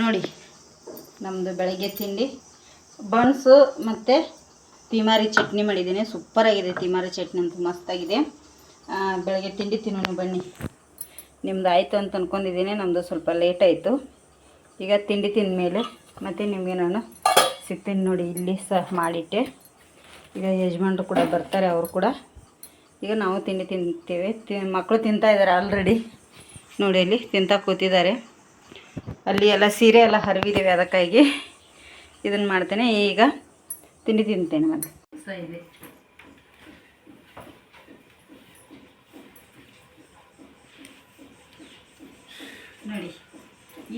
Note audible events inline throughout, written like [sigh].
ನೋಡಿ ನಮ್ಮದು ಬೆಳಗ್ಗೆ ತಿಂಡಿ, ಬನ್ಸು ಮತ್ತು ತಿಮಾರಿ ಚಟ್ನಿ ಮಾಡಿದ್ದೀನಿ. ಸೂಪರಾಗಿದೆ ತಿಮಾರಿ ಚಟ್ನಿ ಅಂತೂ ಮಸ್ತಾಗಿದೆ. ಬೆಳಗ್ಗೆ ತಿಂಡಿ ತಿನ್ನೋಣ ಬನ್ನಿ. ನಿಮ್ದು ಆಯಿತು ಅಂತ ಅಂದ್ಕೊಂಡಿದ್ದೀನಿ ನಮ್ಮದು ಸ್ವಲ್ಪ ಲೇಟ್ ಆಯಿತು. ಈಗ ತಿಂಡಿ ತಿಂದ ಮೇಲೆ ಮತ್ತು ನಿಮಗೆ ನಾನು ಸಿಗ್ತೀನಿ ನೋಡಿ ಇಲ್ಲಿ ಸಹ ಮಾಡಿಟ್ಟೆ. ಈಗ ಯಜಮಾನ್ರು ಕೂಡ ಬರ್ತಾರೆ, ಅವರು ಕೂಡ. ಈಗ ನಾವು ತಿಂಡಿ ತಿಂತೀವಿ. ತಿ ಮಕ್ಕಳು ತಿಂತಾ ಇದ್ದಾರೆ ಆಲ್ರೆಡಿ ನೋಡಿ ಅಲ್ಲಿ ತಿಂತಾ ಕೂತಿದ್ದಾರೆ. ಅಲ್ಲಿ ಎಲ್ಲ ಸೀರೆ ಎಲ್ಲ ಹರಿವಿದ್ದೇವೆ ಅದಕ್ಕಾಗಿ ಇದನ್ನು ಮಾಡ್ತೇನೆ. ಈಗ ತಿಂಡಿ ತಿಂತೇನೆ ಮತ್ತೆ. ನೋಡಿ,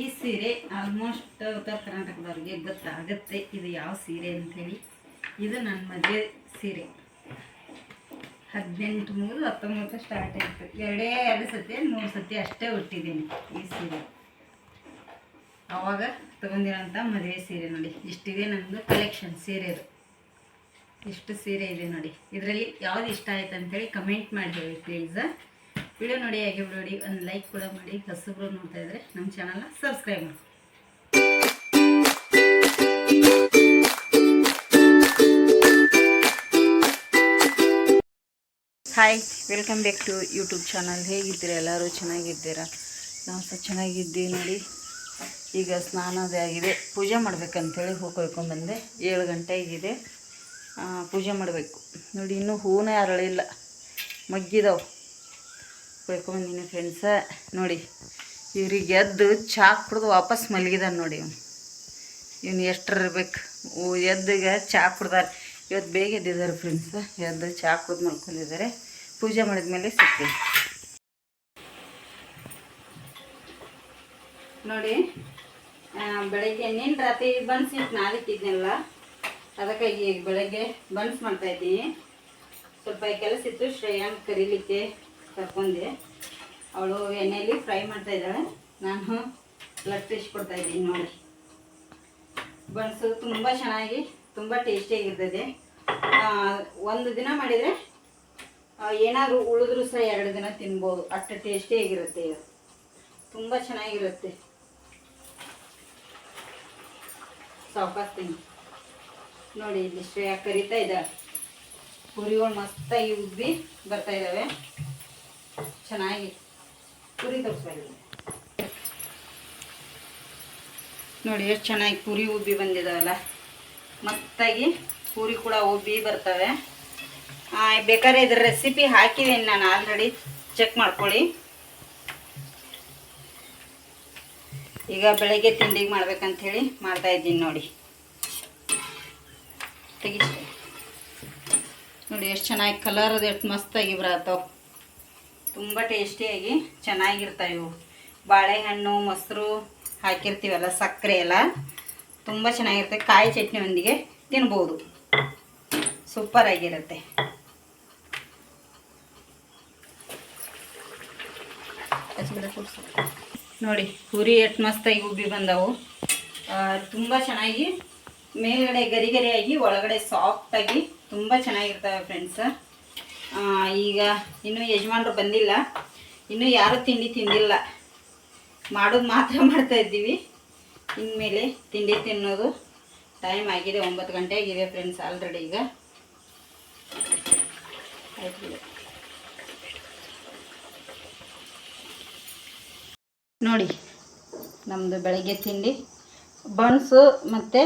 ಈ ಸೀರೆ ಆಲ್ಮೋಸ್ಟ್ ಉತ್ತರ ಕರ್ನಾಟಕದವ್ರಿಗೆ ಗೊತ್ತಾಗುತ್ತೆ ಇದು ಯಾವ ಸೀರೆ ಅಂತೇಳಿ. ಇದು ನನ್ನ ಮದುವೆ ಸೀರೆ. ಹದಿನೆಂಟು ಮೂರು ಹತ್ತೊಂಬತ್ತು ಸ್ಟಾರ್ಟ್ ಆಯಿತು. ಎರಡೇ, ಎರಡು ಸತಿ, ಮೂರು ಸತಿ ಅಷ್ಟೇ ಹುಟ್ಟಿದ್ದೀನಿ ಈ ಸೀರೆ. ಅವಾಗ ತೊಗೊಂಡಿರೋಂಥ ಮದುವೆ ಸೀರೆ ನೋಡಿ. ಇಷ್ಟಿದೆ ನಮ್ಮದು ಕಲೆಕ್ಷನ್ ಸೀರೆದು. ಇಷ್ಟು ಸೀರೆ ಇದೆ ನೋಡಿ. ಇದರಲ್ಲಿ ಯಾವ್ದು ಇಷ್ಟ ಆಯ್ತು ಅಂತೇಳಿ ಕಮೆಂಟ್ ಮಾಡಿ ಹೇಳಿ ಪ್ಲೀಸ್ ವಿಡಿಯೋ ನೋಡಿ, ಹಾಗೆ ನೋಡಿ ಒಂದು ಲೈಕ್ ಕೂಡ ಮಾಡಿ. ಹೊಸಬ್ರು ನೋಡ್ತಾ ಇದ್ರೆ ನಮ್ಮ ಚಾನಲ್ನ ಸಬ್ಸ್ಕ್ರೈಬ್ ಮಾಡಿ. Hi welcome back to YouTube channel ಹೇಗಿದ್ದೀರಾ? ಎಲ್ಲರೂ ಚೆನ್ನಾಗಿದ್ದೀರಾ? ನಾವು ಸಹ ಚೆನ್ನಾಗಿದ್ದೀವಿ ನೋಡಿ. ಈಗ ಸ್ನಾನದೇ ಆಗಿದೆ. ಪೂಜೆ ಮಾಡ್ಬೇಕಂತೇಳಿ ಹೂ ಕೊಯ್ಕೊಂಡ್ಬಂದೆ ಏಳು ಗಂಟೆ ಆಗಿದೆ. ಪೂಜೆ ಮಾಡಬೇಕು. ನೋಡಿ, ಇನ್ನೂ ಹೂವೇ ಅರಳಿಲ್ಲ ಮಗ್ಗಿದಾವೆ. ಕೊಯ್ಕೊಂಬಂದಿನಿ ಫ್ರೆಂಡ್ಸ ನೋಡಿ, ಇವ್ರಿಗೆ ಎದ್ದು ಚಾ ಕುಡ್ದು ವಾಪಸ್ ಮಲಗಿದಾನೆ ನೋಡಿ ಇವನು. ಇವನು ಎಷ್ಟರ ಇರ್ಬೇಕು. ಎದ್ದಿಗೆ ಚಾ ಕುಡ್ದಾರೆ. ಇವತ್ತು ಬೇಗ ಎದ್ದಿದ್ದಾರೆ ಫ್ರೆಂಡ್ಸ್ ಎದ್ದು ಚಾ ಕುಡ್ದು ಮಲ್ಕೊಂಡಿದ್ದಾರೆ. ಪೂಜೆ ಮಾಡಿದ್ಮೇಲೆ ಸಿಗ್ತೀವಿ ನೋಡಿ ಬೆಳಗ್ಗೆ ನಿನ್ನ ರಾತ್ರಿ ಬನ್ಸ್ ಇಟ್ಟು ನಾದಿಟ್ಟಿದ್ನಲ್ಲ ಅದಕ್ಕಾಗಿ ಬೆಳಗ್ಗೆ ಬನ್ಸ್ ಮಾಡ್ತಾ ಇದ್ದೀನಿ. ಸ್ವಲ್ಪ ಕೆಲಸ ಇತ್ತು ಶ್ರೇಯಾನ್ ಕರೀಲಿಕ್ಕೆ ಕರ್ಕೊಂಡೆ. ಅವಳು ಎಣ್ಣೆಯಲ್ಲಿ ಫ್ರೈ ಮಾಡ್ತಾ ಇದ್ದಾಳೆ. ನಾನು ಲಟ್ಟಿಸಿ ಕೊಡ್ತಾ ಇದ್ದೀನಿ ನೋಡಿ. ಬನ್ಸು ತುಂಬ ಚೆನ್ನಾಗಿ, ತುಂಬ ಟೇಸ್ಟಿಯಾಗಿರ್ತದೆ ಒಂದು ದಿನ ಮಾಡಿದರೆ ಏನಾದರೂ ಉಳಿದ್ರೂ ಸಹ ಎರಡು ದಿನ ತಿನ್ಬೋದು. ಅಷ್ಟು ಟೇಸ್ಟಿಯಾಗಿರುತ್ತೆ ಇದು. ತುಂಬ ಚೆನ್ನಾಗಿರುತ್ತೆ. ಸಾವಕಾಶ ತಿನ್ನಿ ನೋಡಿ, ಇಲ್ಲಿ ಶ್ರೇಯ ಕರಿತಾ ಇದ್ದಾಳೆ. ಪುರಿಗಳು ಮಸ್ತಾಗಿ ಉಬ್ಬಿ ಬರ್ತಾ ಇದ್ದಾವೆ ಚೆನ್ನಾಗಿ ಪುರಿ ತೋರಿಸ್ಬೇಕು ನೋಡಿ, ಎಷ್ಟು ಚೆನ್ನಾಗಿ ಕುರಿ ಉಬ್ಬಿ ಬಂದಿದಾವಲ್ಲ. ಮಸ್ತಾಗಿ ಕುರಿ ಕೂಡ ಉಬ್ಬಿ ಬರ್ತವೆ. ಬೇಕಾದ್ರೆ ಇದ್ರ ರೆಸಿಪಿ ಹಾಕಿದ್ದೀನಿ ನಾನು ಆಲ್ರೆಡಿ ಚೆಕ್ ಮಾಡ್ಕೊಳ್ಳಿ. ಈಗ ಬೆಳಗ್ಗೆ ತಿಂಡಿಗೆ ಮಾಡ್ಬೇಕಂಥೇಳಿ ಮಾಡ್ತಾ ಇದ್ದೀನಿ ನೋಡಿ. ತೆಗಿ ನೋಡಿ ಎಷ್ಟು ಚೆನ್ನಾಗಿ ಕಲರ್ ಅದು, ಎಷ್ಟು ಮಸ್ತಾಗಿ ಬರತ್ತವ ತುಂಬ ಟೇಸ್ಟಿಯಾಗಿ ಚೆನ್ನಾಗಿರ್ತಾವೆ ಇವು. ಬಾಳೆಹಣ್ಣು, ಮೊಸರು ಹಾಕಿರ್ತೀವಲ್ಲ, ಸಕ್ಕರೆ ಎಲ್ಲ ತುಂಬ ಚೆನ್ನಾಗಿರುತ್ತೆ. ಕಾಯಿ ಚಟ್ನಿಯೊಂದಿಗೆ ತಿನ್ಬೋದು. ಸೂಪರ್ ಆಗಿರುತ್ತೆ. ನೋಡಿ ಹುರಿ ಎಷ್ಟು ಮಸ್ತಾಗಿ ಉಬ್ಬಿ ಬಂದವು. ತುಂಬ ಚೆನ್ನಾಗಿ ಮೇಲ್ಗಡೆ ಗರಿ ಗರಿಯಾಗಿ ಒಳಗಡೆ ಸಾಫ್ಟಾಗಿ ತುಂಬ ಚೆನ್ನಾಗಿರ್ತವೆ ಫ್ರೆಂಡ್ಸ್ ಈಗ ಇನ್ನೂ ಯಜಮಾನ್ರು ಬಂದಿಲ್ಲ. ಇನ್ನೂ ಯಾರೂ ತಿಂಡಿ ತಿಂದಿಲ್ಲ. ಮಾಡೋದು ಮಾತ್ರ [laughs] ಮಾಡ್ತಾ ಇದ್ದೀವಿ. ಇನ್ಮೇಲೆ ತಿಂಡಿ ತಿನ್ನೋದು ಟೈಮ್ ಆಗಿದೆ, ಒಂಬತ್ತು ಗಂಟೆ ಆಗಿದೆ ಫ್ರೆಂಡ್ಸ್ ಆಲ್ರೆಡಿ ಈಗ. ಆಯ್ತು ನೋಡಿ ನಮ್ಮದು ಬೆಳಗ್ಗೆ ತಿಂಡಿ, ಬನ್ಸು ಮತ್ತು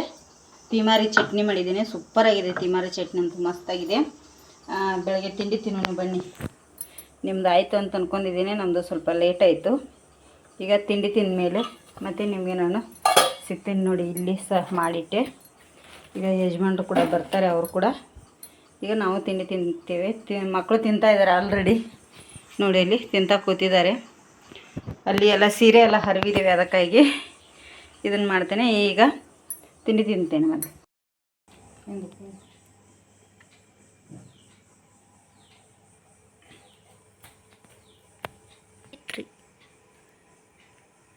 ತಿಮಾರಿ ಚಟ್ನಿ ಮಾಡಿದ್ದೀನಿ. ಸೂಪರಾಗಿದೆ ತಿಮಾರಿ ಚಟ್ನಿ ಅಂತ ಮಸ್ತಾಗಿದೆ. ಬೆಳಗ್ಗೆ ತಿಂಡಿ ತಿನ್ನೋಣ ಬನ್ನಿ. ನಿಮ್ದು ಆಯಿತು ಅಂತ ಅಂದ್ಕೊಂಡಿದ್ದೀನಿ ನಮ್ಮದು ಸ್ವಲ್ಪ ಲೇಟ್ ಆಯಿತು. ಈಗ ತಿಂಡಿ ತಿಂದ ಮೇಲೆ ಮತ್ತು ನಿಮಗೆ ನಾನು ಸಿಗ್ತೀನಿ ನೋಡಿ ಇಲ್ಲಿ ಸಹ ಮಾಡಿಟ್ಟೆ. ಈಗ ಯಜಮಾನ್ರು ಕೂಡ ಬರ್ತಾರೆ, ಅವರು ಕೂಡ. ಈಗ ನಾವು ತಿಂಡಿ ತಿಂತೀವಿ. ತಿ ಮಕ್ಕಳು ತಿಂತಾ ಇದ್ದಾರೆ ಆಲ್ರೆಡಿ ನೋಡಿ ಇಲ್ಲಿ ತಿಂತಾ ಕೂತಿದ್ದಾರೆ. ಅಲ್ಲಿ ಎಲ್ಲ ಸೀರೆ ಎಲ್ಲ ಹರಿವಿದ್ದೀವಿ ಅದಕ್ಕಾಗಿ. ಇದನ್ನು ಮಾಡ್ತೇನೆ. ಈಗ ತಿಂಡಿ ತಿಂತೇನೆ ಮತ್ತೆ.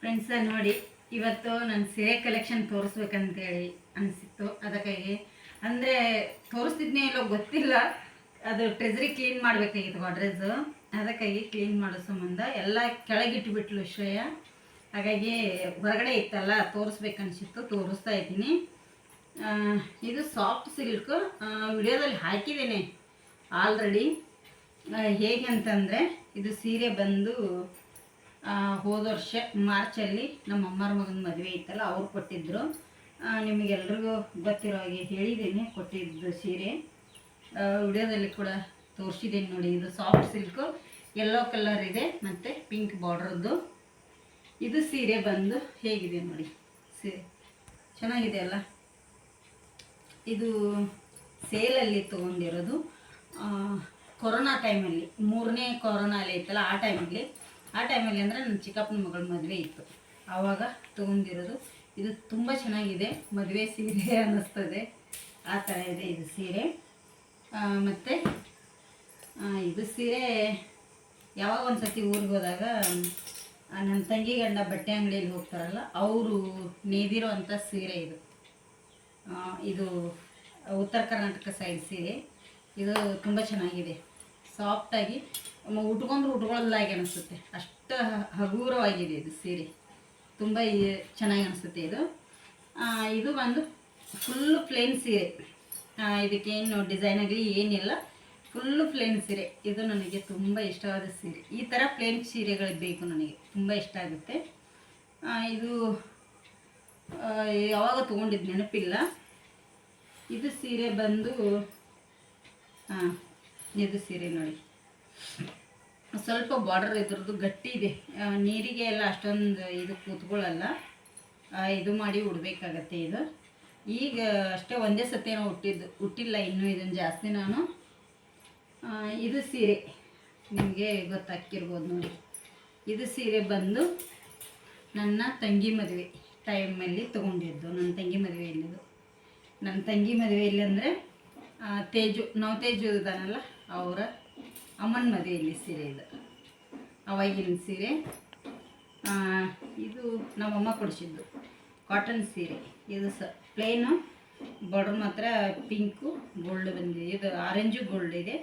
ಫ್ರೆಂಡ್ಸ ನೋಡಿ, ಇವತ್ತು ನನ್ನ ಸೀರೆ ಕಲೆಕ್ಷನ್ ತೋರಿಸ್ಬೇಕಂತೇಳಿ ಅನಿಸಿತ್ತು. ಅದಕ್ಕಾಗಿ, ಅಂದರೆ ತೋರಿಸ್ತಿದ್ನೇ ಇಲ್ಲೋ ಗೊತ್ತಿಲ್ಲ. ಅದು ಟ್ರೆಜರಿ ಕ್ಲೀನ್ ಮಾಡಬೇಕಾಗಿತ್ತು ಗಾಡ್ರೇಜು ಅದಕ್ಕಾಗಿ ಕ್ಲೀನ್ ಮಾಡೋ ಸಂಬಂಧ ಎಲ್ಲ ಕೆಳಗಿಟ್ಬಿಟ್ಲು ಶ್ರೇಯ. ಹಾಗಾಗಿ ಹೊರಗಡೆ ಇತ್ತಲ್ಲ, ತೋರಿಸ್ಬೇಕನ್ಸಿತ್ತು, ತೋರಿಸ್ತಾ ಇದ್ದೀನಿ. ಇದು ಸಾಫ್ಟ್ ಸಿಲ್ಕ್ ವಿಡಿಯೋದಲ್ಲಿ ಹಾಕಿದ್ದೇನೆ ಆಲ್ರೆಡಿ ಹೇಗೆ ಅಂತಂದರೆ, ಇದು ಸೀರೆ ಬಂದು ಹೋದ ವರ್ಷ ಮಾರ್ಚಲ್ಲಿ ನಮ್ಮ ಅಮ್ಮರ ಮಗನ ಮದುವೆ ಇತ್ತಲ್ಲ, ಅವ್ರು ಕೊಟ್ಟಿದ್ದರು ನಿಮಗೆಲ್ರಿಗೂ ಗೊತ್ತಿರೋ ಹಾಗೆ ಹೇಳಿದ್ದೀನಿ, ಕೊಟ್ಟಿದ್ದು ಸೀರೆ. ವಿಡಿಯೋದಲ್ಲಿ ಕೂಡ ತೋರಿಸಿದ್ದೀನಿ ನೋಡಿ, ಇದು ಸಾಫ್ಟ್ ಸಿಲ್ಕು ಯೆಲ್ಲೋ ಕಲರ್ ಇದೆ ಮತ್ತು ಪಿಂಕ್ ಬಾರ್ಡ್ರದ್ದು ಇದು ಸೀರೆ ಬಂದು ಹೇಗಿದೆ ನೋಡಿ, ಸೀರೆ ಚೆನ್ನಾಗಿದೆ ಅಲ್ಲ? ಇದು ಸೇಲಲ್ಲಿ ತೊಗೊಂಡಿರೋದು ಕೊರೋನಾ ಟೈಮಲ್ಲಿ ಮೂರನೇ ಕೊರೋನಾ ಅಲ್ಲಿ ಇತ್ತಲ್ಲ ಆ ಟೈಮಲ್ಲಿ ಆ ಟೈಮಲ್ಲಿ ಅಂದರೆ ನನ್ನ ಚಿಕ್ಕಪ್ಪನ ಮಗಳ ಮದುವೆ ಇತ್ತು. ಆವಾಗ ತೊಗೊಂಡಿರೋದು. ಇದು ತುಂಬ ಚೆನ್ನಾಗಿದೆ, ಮದುವೆ ಸೀರೆ [laughs] ಅನ್ನಿಸ್ತದೆ ಆ ಥರ ಇದೆ ಇದು ಸೀರೆ. ಮತ್ತು ಇದು ಸೀರೆ ಯಾವಾಗ ಒಂದು ಸತಿ ಊರಿಗೆ ಹೋದಾಗ ನನ್ನ ತಂಗಿ ಗಂಡ ಬಟ್ಟೆ ಅಂಗಡಿಯಲ್ಲಿ ಹೋಗ್ತಾರಲ್ಲ, ಅವರು ನೇದಿರೋ ಸೀರೆ ಇದು. ಇದು ಉತ್ತರ ಕರ್ನಾಟಕ ಸೈಡ್ ಸೀರೆ. ಇದು ತುಂಬ ಚೆನ್ನಾಗಿದೆ. ಸಾಫ್ಟಾಗಿ ಉಟ್ಕೊಂಡ್ರೆ ಉಟ್ಕೊಳ್ಳೋದಾಗಿ ಅನಿಸುತ್ತೆ. ಅಷ್ಟು ಹಗುರವಾಗಿದೆ ಇದು ಸೀರೆ. ತುಂಬ ಚೆನ್ನಾಗಿ ಅನಿಸುತ್ತೆ ಇದು. ಇದು ಬಂದು ಫುಲ್ಲು ಪ್ಲೇನ್ ಸೀರೆ. ಇದಕ್ಕೇನು ಡಿಸೈನ್ ಆಗಲಿ ಏನಿಲ್ಲ. ಫುಲ್ಲು ಪ್ಲೇನ್ ಸೀರೆ. ಇದು ನನಗೆ ತುಂಬ ಇಷ್ಟವಾದ ಸೀರೆ. ಈ ಥರ ಪ್ಲೇನ್ ಸೀರೆಗಳು ಬೇಕು ನನಗೆ. ತುಂಬ ಇಷ್ಟ ಆಗುತ್ತೆ. ಇದು ಯಾವಾಗ ತೊಗೊಂಡಿದ್ದು ನೆನಪಿಲ್ಲ. ಇದು ಸೀರೆ ಬಂದು ಹಾಂ ಇದು ಸೀರೆ ನೋಡಿ. ಸ್ವಲ್ಪ ಬಾರ್ಡರ್ ಇದ್ರದ್ದು ಗಟ್ಟಿ ಇದೆ. ನೀರಿಗೆ ಎಲ್ಲ ಅಷ್ಟೊಂದು ಇದು ಕೂತ್ಕೊಳ್ಳಲ್ಲ. ಇದು ಮಾಡಿ ಉಡ್ಬೇಕಾಗತ್ತೆ ಇದು. ಈಗ ಅಷ್ಟೇ ಒಂದೇ ಸತಿ ನಾವು ಹುಟ್ಟಿದ್ದು ಹುಟ್ಟಿಲ್ಲ ಇನ್ನೂ ಇದನ್ನು ಜಾಸ್ತಿ ನಾನು. ಇದು ಸೀರೆ. ನಿಮಗೆ ಗೊತ್ತಾಗ್ತಿರ್ಬೋದು ನೋಡಿ. ಇದು ಸೀರೆ ಬಂದು ನನ್ನ ತಂಗಿ ಮದುವೆ ಟೈಮಲ್ಲಿ ತೊಗೊಂಡಿದ್ದು. ನನ್ನ ತಂಗಿ ಮದುವೆ ಇಲ್ಲಿದ್ದು ನನ್ನ ತಂಗಿ ಮದುವೆಯಲ್ಲಿ ಅಂದರೆ ತೇಜು, ನಾವು ತೇಜು ಇದ್ದಾನಲ್ಲ, ಅವರ ಅಮ್ಮನ ಮದುವೆಯಲ್ಲಿ ಸೀರೆ ಇದು. ಅವಾಗಿನ ಸೀರೆ. ಇದು ನಮ್ಮಮ್ಮ ಕೊಡಿಸಿದ್ದು. ಕಾಟನ್ ಸೀರೆ. ಇದು ಸ ಪ್ಲೇನು ಬಾರ್ಡ್ರ್ ಮಾತ್ರ ಪಿಂಕು ಗೋಲ್ಡ್ ಬಂದಿದೆ. ಇದು ಆರೆಂಜು ಗೋಲ್ಡ್ ಇದೆ.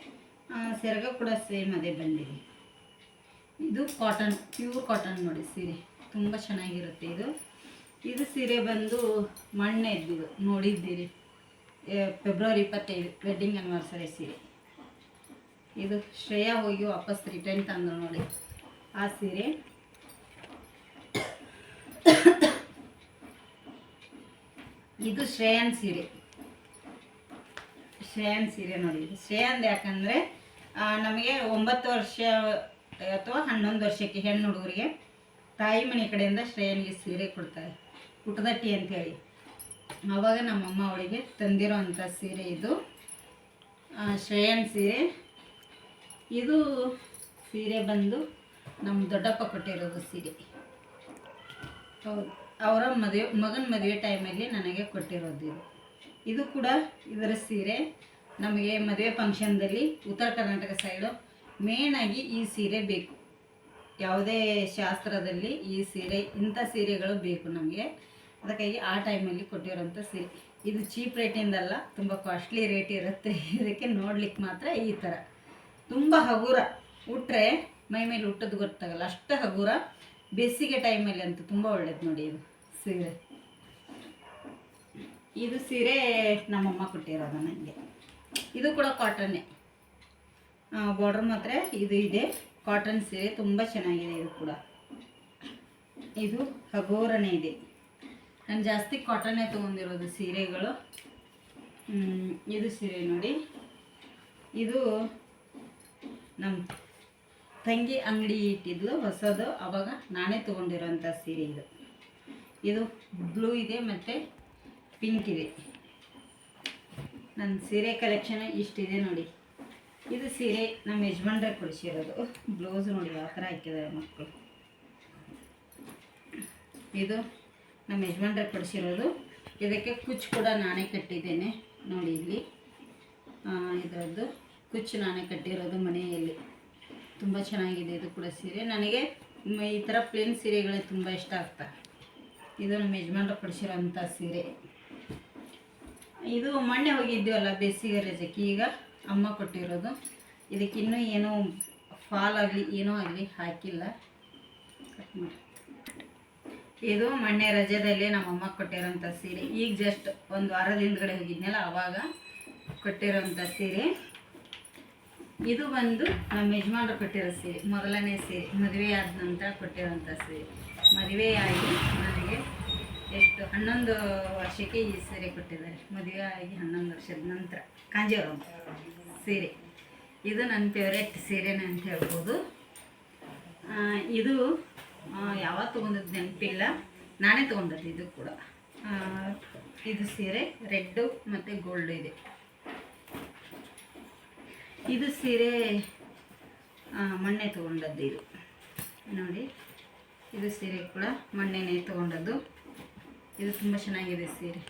ಸೆರಗ ಕೂಡ ಸೇಮ್ ಅದೇ ಬಂದಿದೆ. ಇದು ಕಾಟನ್ ಪ್ಯೂರ್ ಕಾಟನ್ ನೋಡಿ ಸೀರೆ. ತುಂಬ ಚೆನ್ನಾಗಿರುತ್ತೆ ಇದು. ಇದು ಸೀರೆ ಬಂದು ಮಣ್ಣೆ ಇದ್ದು ನೋಡಿದ್ದೀರಿ ಫೆಬ್ರವರಿ ಇಪ್ಪತ್ತೈದು ವೆಡ್ಡಿಂಗ್ ಆನಿವರ್ಸರಿ ಸೀರೆ. ಇದು ಶ್ರೇಯಾ ಹೋಗಿ ವಾಪಸ್ ರಿಟರ್ನ್ ತಂದು ನೋಡಿ ಆ ಸೀರೆ. ಇದು ಶ್ರೇಯನ್ ಸೀರೆ. ಶ್ರೇಯನ್ ಸೀರೆ ನೋಡಿ. ಶ್ರೇಯನ್ ಯಾಕಂದರೆ ನಮಗೆ ಒಂಬತ್ತು ವರ್ಷ, ಅಥವಾ ಹನ್ನೊಂದು ವರ್ಷಕ್ಕೆ ಹೆಣ್ಣು ಹುಡುಗರಿಗೆ ತಾಯಿ ಮನೆ ಕಡೆಯಿಂದ ಶ್ರೇಯನಿಗೆ ಸೀರೆ ಕೊಡ್ತಾರೆ. ಪುಟದಟ್ಟಿ ಅಂತೇಳಿ. ಆವಾಗ ನಮ್ಮಮ್ಮ ಅವಳಿಗೆ ತಂದಿರೋ ಅಂಥ ಸೀರೆ ಇದು. ಶ್ರೇಯನ್ ಸೀರೆ. ಇದು ಸೀರೆ ಬಂದು ನಮ್ಮ ದೊಡ್ಡಪ್ಪ ಕೊಟ್ಟಿರೋದು ಸೀರೆ. ಅವರ ಮದುವೆ, ಮಗನ ಮದುವೆ ಟೈಮಲ್ಲಿ ನನಗೆ ಕೊಟ್ಟಿರೋದು ಇದು ಕೂಡ ಇದರ ಸೀರೆ. ನಮಗೆ ಮದುವೆ ಫಂಕ್ಷನ್ದಲ್ಲಿ ಉತ್ತರ ಕರ್ನಾಟಕ ಸೈಡು ಮೇನಾಗಿ ಈ ಸೀರೆ ಬೇಕು. ಯಾವುದೇ ಶಾಸ್ತ್ರದಲ್ಲಿ ಈ ಸೀರೆ, ಇಂಥ ಸೀರೆಗಳು ಬೇಕು ನಮಗೆ. ಅದಕ್ಕಾಗಿ ಆ ಟೈಮಲ್ಲಿ ಕೊಟ್ಟಿರೋಂಥ ಸೀರೆ. ಇದು ಚೀಪ್ ರೇಟಿಂದಲ್ಲ ತುಂಬ ಕಾಸ್ಟ್ಲಿ ರೇಟ್ ಇರುತ್ತೆ. ಇದಕ್ಕೆ ನೋಡ್ಲಿಕ್ಕೆ ಮಾತ್ರ ಈ ಥರ ತುಂಬ ಹಗುರ. ಉಟ್ಟರೆ ಮೈ ಮೇಲೆ ಹುಟ್ಟೋದು ಗೊತ್ತಾಗಲ್ಲ. ಅಷ್ಟು ಹಗುರ. ಬೇಸಿಗೆ ಟೈಮಲ್ಲಿ ಅಂತೂ ತುಂಬ ಒಳ್ಳೇದು ನೋಡಿ ಇದು ಸೀರೆ. ಇದು ಸೀರೆ ನಮ್ಮಮ್ಮ ಕೊಟ್ಟಿರೋದು ನನಗೆ. ಇದು ಕೂಡ ಕಾಟನ್ನೇ ಬಾರ್ಡರ್ ಮಾತ್ರ ಇದು ಇದೆ. ಕಾಟನ್ ಸೀರೆ ತುಂಬ ಚೆನ್ನಾಗಿದೆ ಇದು ಕೂಡ. ಇದು ಹಗೋರನೇ ಇದೆ. ನಾನು ಜಾಸ್ತಿ ಕಾಟನ್ನೇ ತೊಗೊಂಡಿರೋದು ಸೀರೆಗಳು. ಇದು ಸೀರೆ ನೋಡಿ. ಇದು ನಮ್ಮ ತಂಗಿ ಅಂಗಡಿ ಇಟ್ಟಿದ್ಲು ಹೊಸದು. ಅವಾಗ ನಾನೇ ತೊಗೊಂಡಿರೋಂಥ ಸೀರೆ ಇದು. ಇದು ಬ್ಲೂ ಇದೆ ಮತ್ತು ಪಿಂಕ್ ಇದೆ. ನನ್ನ ಸೀರೆ ಕಲೆಕ್ಷನ್ ಇಷ್ಟಿದೆ ನೋಡಿ. ಇದು ಸೀರೆ ನಮ್ಮ ಯಜಮಾನ್ರೆ ಕೊಡಿಸಿರೋದು. ಬ್ಲೌಸ್ ನೋಡಿ ಯಾವ ಥರ ಹಾಕಿದ್ದಾರೆ ಮಕ್ಕಳು. ಇದು ನಮ್ಮ ಯಜಮಾನ್ರೆ ಕೊಡಿಸಿರೋದು. ಇದಕ್ಕೆ ಕುಚ್ಚು ಕೂಡ ನಾನೇ ಕಟ್ಟಿದ್ದೇನೆ ನೋಡಿ ಇಲ್ಲಿ. ಆ, ಇದರದ್ದು ಕುಚ್ಚು ನಾನೇ ಕಟ್ಟಿರೋದು ಮನೆಯಲ್ಲಿ. ತುಂಬ ಚೆನ್ನಾಗಿದೆ ಇದು ಕೂಡ ಸೀರೆ. ನನಗೆ ಈ ಥರ ಪ್ಲೇನ್ ಸೀರೆಗಳೇ ತುಂಬ ಇಷ್ಟ ಆಗ್ತಾ. ಇದು ನಮ್ಮ ಯಜಮಾನ್ರು ಕೊಡಿಸಿರೋಂಥ ಸೀರೆ. ಇದು ಮೊನ್ನೆ ಹೋಗಿದ್ದೀವಲ್ಲ ಬೇಸಿಗೆ ರಜಕ್ಕೆ ಈಗ ಅಮ್ಮ ಕೊಟ್ಟಿರೋದು. ಇದಕ್ಕೆ ಇನ್ನೂ ಏನೂ ಫಾಲ್ ಆಗಲಿ, ಏನೂ ಆಗಲಿ ಹಾಕಿಲ್ಲ. ಕಟ್ ಮಾಡಿ. ಇದು ಮೊನ್ನೆ ರಜದಲ್ಲಿ ನಮ್ಮಮ್ಮ ಕೊಟ್ಟಿರೋಂಥ ಸೀರೆ. ಈಗ ಜಸ್ಟ್ ಒಂದು ವಾರದ ಹಿಂದ್ಗಡೆ ಹೋಗಿದ್ನಲ್ಲ ಆವಾಗ ಕೊಟ್ಟಿರೋಂಥ ಸೀರೆ. ಇದು ಬಂದು ನಮ್ಮ ಯಜಮಾನರು ಕೊಟ್ಟಿರೋ ಸೀರೆ, ಮೊದಲನೇ ಸೀರೆ ಮದುವೆ ಆದ ನಂತರ ಕೊಟ್ಟಿರೋಂಥ ಸೀರೆ. ಮದುವೆಯಾಗಿ ನನಗೆ ಎಷ್ಟು ಹನ್ನೊಂದು ವರ್ಷಕ್ಕೆ ಈ ಸೀರೆ ಕೊಟ್ಟಿದ್ದಾರೆ. ಮದುವೆ ಆಗಿ ಹನ್ನೊಂದು ವರ್ಷದ ನಂತರ. ಕಾಂಜೀವರಂ ಸೀರೆ. ಇದು ನನ್ನ ಫೇವ್ರೆಟ್ ಸೀರೆನೇ ಅಂತ ಹೇಳ್ಬೋದು. ಇದು ಯಾವಾಗ ತೊಗೊಂಡದ್ದು ನೆನಪಿಲ್ಲ. ನಾನೇ ತೊಗೊಂಡದ್ದು ಇದು ಕೂಡ. ಇದು ಸೀರೆ, ರೆಡ್ಡು ಮತ್ತು ಗೋಲ್ಡ್ ಇದೆ. ಇದು ಸೀರೆ ಮೊನ್ನೆ ತೊಗೊಂಡದ್ದು ಇದು. ನೋಡಿ, ಇದು ಸೀರೆ ಕೂಡ ಮೊನ್ನೆನೇ ತೊಗೊಂಡದ್ದು. ಇದು ತುಂಬ ಚೆನ್ನಾಗಿದೆ ಸೀರೆ.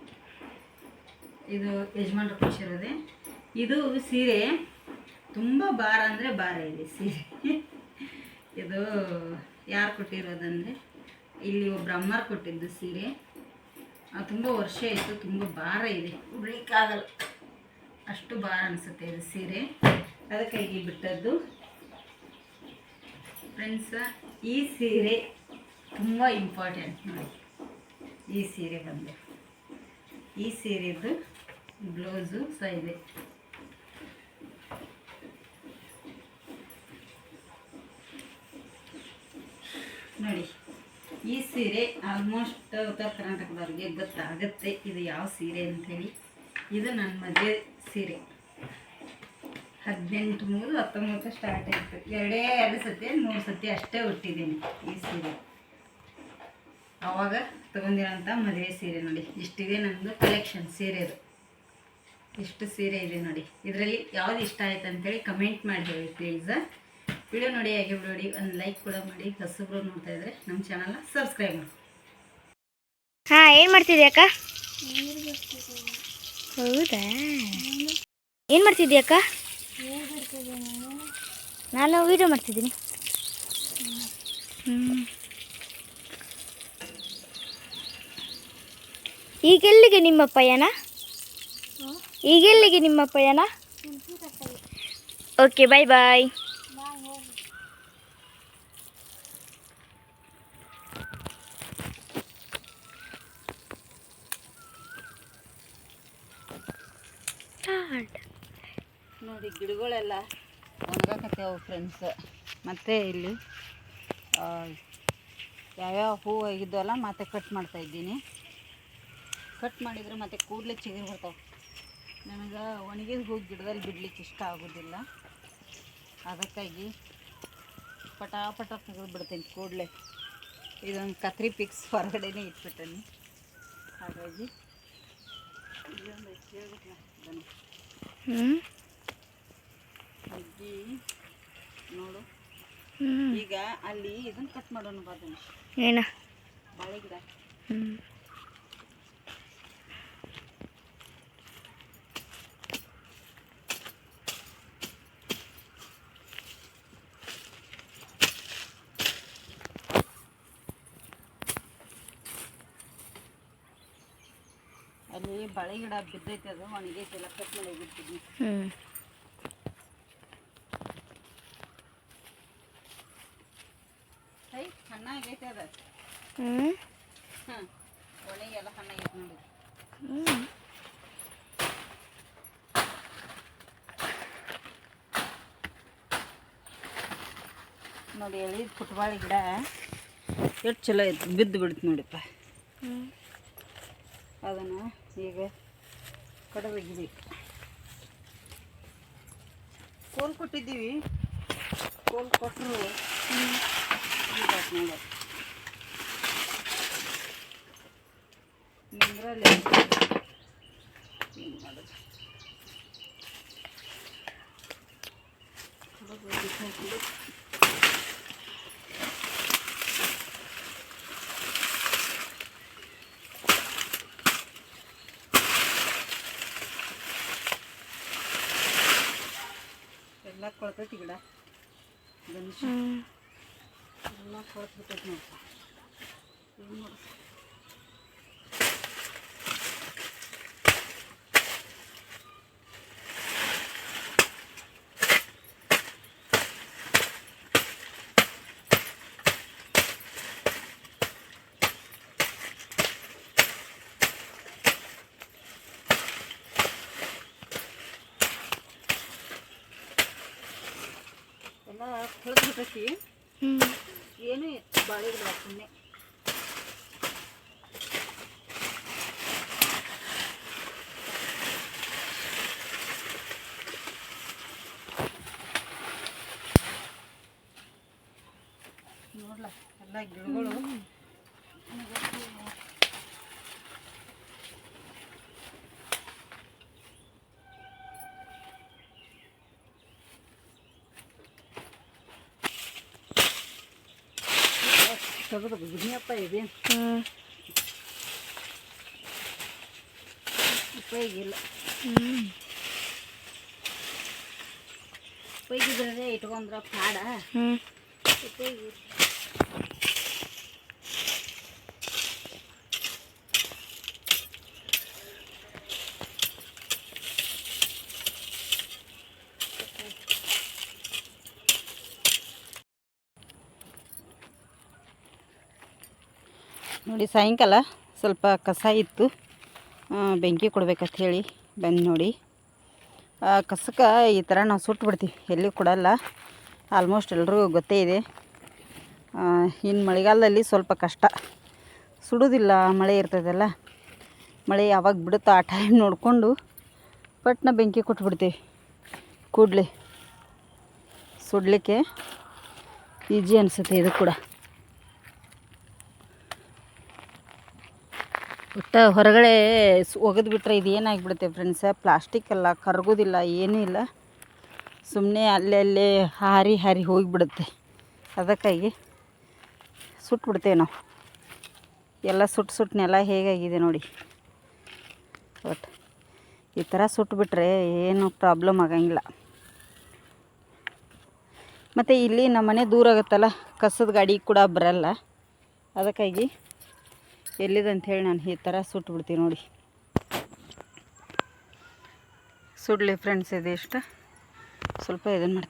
ಇದು ಯಜಮಾನ್ರು ಕೊಡಿಸಿರೋದೆ ಇದು ಸೀರೆ ತುಂಬ ಭಾರ ಅಂದರೆ ಭಾರ ಇದೆ ಸೀರೆ. ಇದು ಯಾರು ಕೊಟ್ಟಿರೋದಂದರೆ ಇಲ್ಲಿ ಒಬ್ರು ಅಮ್ಮರು ಕೊಟ್ಟಿದ್ದು ಸೀರೆ. ಅದು ತುಂಬ ವರ್ಷ ಆಯಿತು ತುಂಬ ಭಾರ ಇದೆ. ಉಡ್ಲಿಕ್ಕಾಗಲ್ಲ ಅಷ್ಟು ಭಾರ ಅನಿಸುತ್ತೆ ಇದು ಸೀರೆ. ಅದಕ್ಕಾಗಿ ಬಿಟ್ಟದ್ದು. ಫ್ರೆಂಡ್ಸ ಈ ಸೀರೆ ತುಂಬ ಇಂಪಾರ್ಟೆಂಟ್ ನೋಡಿ. ಈ ಸೀರೆ ಬಂದೆ. ಈ ಸೀರೆದು ಬ್ಲೌಸು ಸಹ ನೋಡಿ, ಈ ಸೀರೆ ಆಲ್ಮೋಸ್ಟ್ ಉತ್ತರ ಕರ್ನಾಟಕದವ್ರಿಗೆ ಗೊತ್ತಾಗುತ್ತೆ ಇದು ಯಾವ ಸೀರೆ ಅಂಥೇಳಿ ಇದು ನನ್ನ ಮದುವೆ ಸೀರೆ. ಹದಿನೆಂಟು ಮೂರು ಹತ್ತೊಂಬತ್ತು ಸ್ಟಾರ್ಟ್ ಆಯಿತು. ಎರಡೇ, ಎರಡು ಸತಿ, ಮೂರು ಸತಿ ಅಷ್ಟೇ ಹುಟ್ಟಿದ್ದೀನಿ ಈ ಸೀರೆ. ಆವಾಗ ತೊಗೊಂಡಿರೋಂಥ ಮದುವೆ ಸೀರೆ ನೋಡಿ. ಇಷ್ಟಿದೆ ನಮ್ಮದು ಕಲೆಕ್ಷನ್ ಸೀರೆದು ಇಷ್ಟು ಸೀರೆ ಇದೆ ನೋಡಿ. ಇದರಲ್ಲಿ ಯಾವ್ದು ಇಷ್ಟ ಆಯ್ತು ಅಂತೇಳಿ ಕಮೆಂಟ್ ಮಾಡಿ ಹೇಳಿ ಪ್ಲೀಸ್ ವಿಡಿಯೋ ನೋಡಿ ಹಾಗೆ ನೋಡಿ ಒಂದು ಲೈಕ್ ಕೂಡ ಮಾಡಿ ಹೊಸಬ್ರು ನೋಡ್ತಾ ಇದ್ರೆ ನಮ್ಮ ಚಾನಲ್ನ ಸಬ್ಸ್ಕ್ರೈಬ್ ಮಾಡಿ. ಹಾ ಏನ್ ಮಾಡ್ತಿದ್ಯಾ ಅಕ್ಕ? ಹೌದಾ? ಏನ್ ಮಾಡ್ತಿದ್ಯ ಅಕ್ಕ? ನಾನು ವಿಡಿಯೋ ಮಾಡ್ತಿದ್ದೀನಿ. ಹ್ಮ್. ಈಗೆಲ್ಲಿಗೆ ನಿಮ್ಮ ಪಯಣ ಈಗೆಲ್ಲಿಗೆ ನಿಮ್ಮ ಪಯಣ ಓಕೆ ಬಾಯ್ ಬಾಯ್ ನೋಡಿ, ಗಿಡಗಳೆಲ್ಲ ಒಣಗಾಕತ್ತೇವು ಫ್ರೆಂಡ್ಸ್ ಮತ್ತು ಇಲ್ಲಿ ಯಾವ್ಯಾವ ಹೂವು ಆಗಿದ್ದವಲ್ಲ ಮತ್ತೆ ಕಟ್ ಮಾಡ್ತಾ ಇದ್ದೀನಿ. ಕಟ್ ಮಾಡಿದರೆ ಮತ್ತೆ ಕೂಡಲೇ ಚಿಗುರು ಬರ್ತಾವೆ. ನನಗೆ ಒಣಗಿದ ಹೂ ಗಿಡದಲ್ಲಿ ಬಿಡ್ಲಿಕ್ಕೆ ಇಷ್ಟ ಆಗೋದಿಲ್ಲ. ಅದಕ್ಕಾಗಿ ಪಟಾಪಟ ಪಟ ತೆಗೆದು ಬಿಡ್ತೀನಿ ಕೂಡಲೇ. ಇದೊಂದು ಕತ್ರಿ ಪಿಕ್ಸ್ ಹೊರಗಡೆನೇ ಇಟ್ಬಿಟ್ಟೇನಿ. ಹಾಗಾಗಿ ಅಜ್ಜಿ ನೋಡು. ಈಗ ಅಲ್ಲಿ ಇದನ್ನ ಕಟ್ ಮಾಡೋಣ ಬಾಳೆ ಗಿಡ. ಬಾಳೆ ಗಿಡ ಬಿದ್ದೈತೆ ಅದು ಒಣಗೈತೆ ಎಲ್ಲ ಕಟ್ ಮಾಡಿ ಹ್ಮ್ ಐ ಹಣ್ಣ ಆಗೈತೆ ಹಾಂ, ಒಣಗಿ ಎಲ್ಲ ನೋಡಿ. ನೋಡಿ ಎಳಿ ಪುಟ್ಬಾಳೆ ಗಿಡ ಎಷ್ಟು ಚಲೋ ಐತೆ, ಬಿದ್ದು ಬಿಡ್ತು ನೋಡಿಪ್ಪ. ಈಗ ಕಡದೊಗಿಬೇಕು ಕೋಲ್ ಕೊಟ್ಟಿದ್ದೀವಿ. ಕೋಲ್ ಕೊಟ್ಟರು ನಿಂದ್ರಲ್ಲಿ ಏನು ಮಾಡೋದು ಕಡದೊಗಿಬೇಕು ನೋಡ್ಕೊಂಡು ಎಲ್ಲ ಕೊಳ್ತೈತಿ ಗಿಡ ಗಣೇಶ ಹ್ಮ್ ಎಲ್ಲ ಬಿಟ್ಟೈತಿ ನೋಡಪ್ಪ ಏನು ಬಾಳೆಗಿಲ್ಲ ಸುಮ್ಮನೆ ತೆಗೆದು ಬಿಡ್ನಿಯಪ್ಪ ಇದೆ. ಹ್ಞೂ ಉಪಯೋಗ ಇಲ್ಲ ಹ್ಞೂ ಉಪಯೋಗ ಇಟ್ಕೊಂಡ್ರ ಪಾಡ. ಹ್ಞೂ ಉಪಯೋಗ ನೋಡಿ, ಸಾಯಂಕಾಲ ಸ್ವಲ್ಪ ಕಸ ಇತ್ತು. ಬೆಂಕಿ ಕೊಡ್ಬೇಕಂತ ಹೇಳಿ ಬಂದು ನೋಡಿ. ಕಸಕ್ಕೆ ಈ ಥರ ನಾವು ಸುಟ್ಟು ಬಿಡ್ತೀವಿ, ಎಲ್ಲಿ ಕೊಡಲ್ಲ. ಆಲ್ಮೋಸ್ಟ್ ಎಲ್ರಿಗೂ ಗೊತ್ತೇ ಇದೆ. ಇನ್ನು ಮಳೆಗಾಲದಲ್ಲಿ ಸ್ವಲ್ಪ ಕಷ್ಟ. ಸುಡೋದಿಲ್ಲ, ಮಳೆ ಇರ್ತದಲ್ಲ. ಮಳೆ ಯಾವಾಗ ಬಿಡುತ್ತೋ ಆ ಟೈಮ್ ನೋಡಿಕೊಂಡು ಪಟ್ನ ಬೆಂಕಿ ಕೊಟ್ಬಿಡ್ತೀವಿ ಕೂಡಲೇ. ಸುಡಲಿಕ್ಕೆ ಈಜಿ ಅನಿಸುತ್ತೆ ಇದು ಕೂಡ. ಒಟ್ಟು ಹೊರಗಡೆ ಒಗೆದು ಬಿಟ್ರೆ ಇದು ಏನಾಗಿಬಿಡುತ್ತೆ ಫ್ರೆಂಡ್ಸ ಪ್ಲಾಸ್ಟಿಕ್ ಅಲ್ಲ ಕರಗೋದಿಲ್ಲ, ಏನೂ ಇಲ್ಲ. ಸುಮ್ಮನೆ ಅಲ್ಲೇ ಅಲ್ಲೇ ಹಾರಿ ಹಾರಿ ಹೋಗಿಬಿಡುತ್ತೆ. ಅದಕ್ಕಾಗಿ ಸುಟ್ಬಿಡ್ತೇವೆ ನಾವು. ಎಲ್ಲ ಸುಟ್ಟು ಸುಟ್ಟು ನೆಲ ಹೇಗಾಗಿದೆ ನೋಡಿ. ಒಟ್ಟು ಈ ಥರ ಸುಟ್ಬಿಟ್ರೆ ಏನು ಪ್ರಾಬ್ಲಮ್ ಆಗಂಗಿಲ್ಲ. ಮತ್ತು ಇಲ್ಲಿ ನಮ್ಮ ಮನೆ ದೂರ ಆಗುತ್ತಲ್ಲ, ಕಸದ ಗಾಡಿ ಕೂಡ ಬರಲ್ಲ. ಅದಕ್ಕಾಗಿ ಎಲ್ಲಿದಂತ ಹೇಳಿ ನಾನು ಈ ಥರ ಸುಟ್ಬಿಡ್ತೀನಿ ನೋಡಿ. ಸುಡಲಿ ಫ್ರೆಂಡ್ಸ್ ಇದೆ ಇಷ್ಟ ಸ್ವಲ್ಪ ಇದನ್ನು ಮಾಡ್ತೀನಿ.